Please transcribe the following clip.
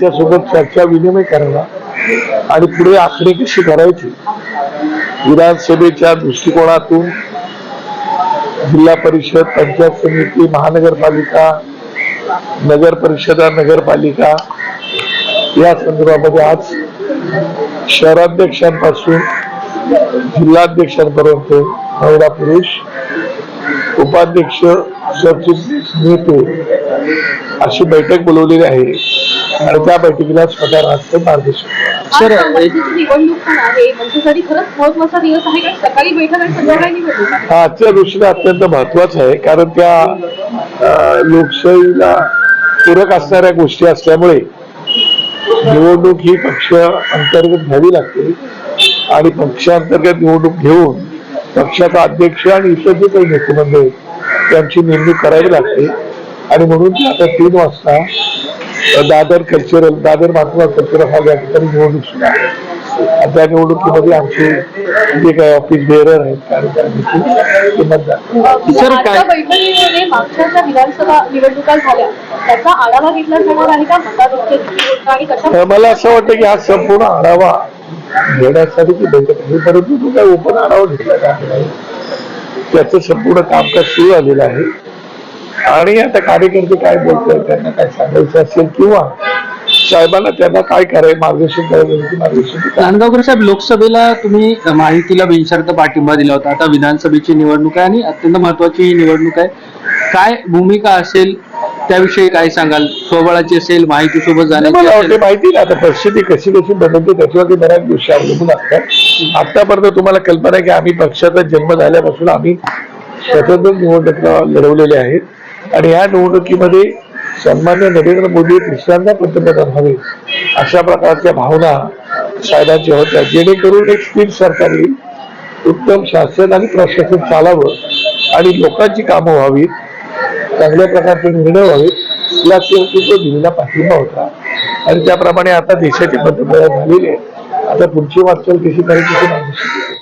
त्याच्यासोबत चर्चा विनिमय करायला आणि पुढे आखणी कशी करायची? विधानसभेच्या दृष्टिकोनातून जिल्हा परिषद पंचायत समिती महानगरपालिका नगर परिषदा नगरपालिका या संदर्भामध्ये आज शहराध्यक्षांपासून जिल्हाध्यक्षांपर्यंत महिला पुरुष उपाध्यक्ष सरचिटणीस नेते अशी बैठक बोलवलेली आहे. आणि त्या बैठकीला स्वतः राष्ट्र मार्गदर्शन सर, आज मंत्र्याची निवडणूक पण आहे. मंत्र्यासाठी खरंच महत्त्वाचा दिवस आहे कारण सकाळी बैठक आणि संध्याकाळी निवडणूक आहे. हा आजच्या दृष्टीने अत्यंत महत्वाचं आहे. कारण त्या अं, लोकशाहीला पूरक असणाऱ्या गोष्टी असल्यामुळे निवडणूक ही पक्ष अंतर्गत घ्यावी लागते. आणि पक्षांतर्गत निवडणूक घेऊन पक्षाचा अध्यक्ष आणि इतर जे काही नेतेमंडळ आहेत त्यांची नेमणूक करावी लागते. आणि म्हणून ते आता तीन वाजता Dadar cultural Dadar Mahatma cultural hall या ठिकाणी निवडणूक सुरू आहे. आणि त्या निवडणुकीमध्ये आमचे जे काही ऑफिस बेअरर आहेत कार्यकारिणीचे ते मतदार. सर, आजच्या काय- बैठकीमध्ये मागच्या ज्या विधानसभा निवडणुका झाल्या. त्याचा आढावा घेतला जाणार आहे का? मताधिक्य किती होतं आणि कशा तर मला असं वाटतं की हा संपूर्ण आढावा घेण्यासाठी ती बैठक आहे. परंतु तो काही ओपन आढावा घेतला जात नाही. त्याचं संपूर्ण कामकाज सुरू झालेलं आहे. आणि आता कार्यकर्ते काय बोलतात त्यांना काय सांगायचं असेल किंवा साहेबांना त्यांना काय करायचं मार्गदर्शन करायचं मार्गदर्शन. नांदगावकर साहेब लोकसभेला तुम्ही माहितीला बिनशर्त पाठिंबा दिला होता. आता विधानसभेची निवडणूक आहे आणि अत्यंत महत्वाची ही निवडणूक आहे. काय भूमिका असेल त्याविषयी काय सांगाल? स्वबळाची असेल माहिती सोबत जाण्याची माहिती ना आता परिस्थिती कशी कशी बदलते त्याच्यावरती बऱ्याच गोष्टी अवलंबून असतात. आतापर्यंत तुम्हाला कल्पना आहे की आम्ही पक्षाचा जन्म झाल्यापासून आम्ही स्वतंत्र निवडणुका लढवलेल्या आहेत. आणि या निवडणुकीमध्ये सन्मान्य नरेंद्र मोदी तिसऱ्यांदा पंतप्रधान व्हावे अशा प्रकारच्या भावना साहेबांच्या होत्या. जेणेकरून एक स्थिर सरकार येईल उत्तम शासन आणि प्रशासन चालावं आणि लोकांची कामं व्हावीत चांगल्या प्रकारचे निर्णय व्हावेत या तिथं दिलेला पाठिंबा होता. आणि त्याप्रमाणे आता देशाचे पंतप्रधान झालेले आता पुढची वाटचाल कशी करायची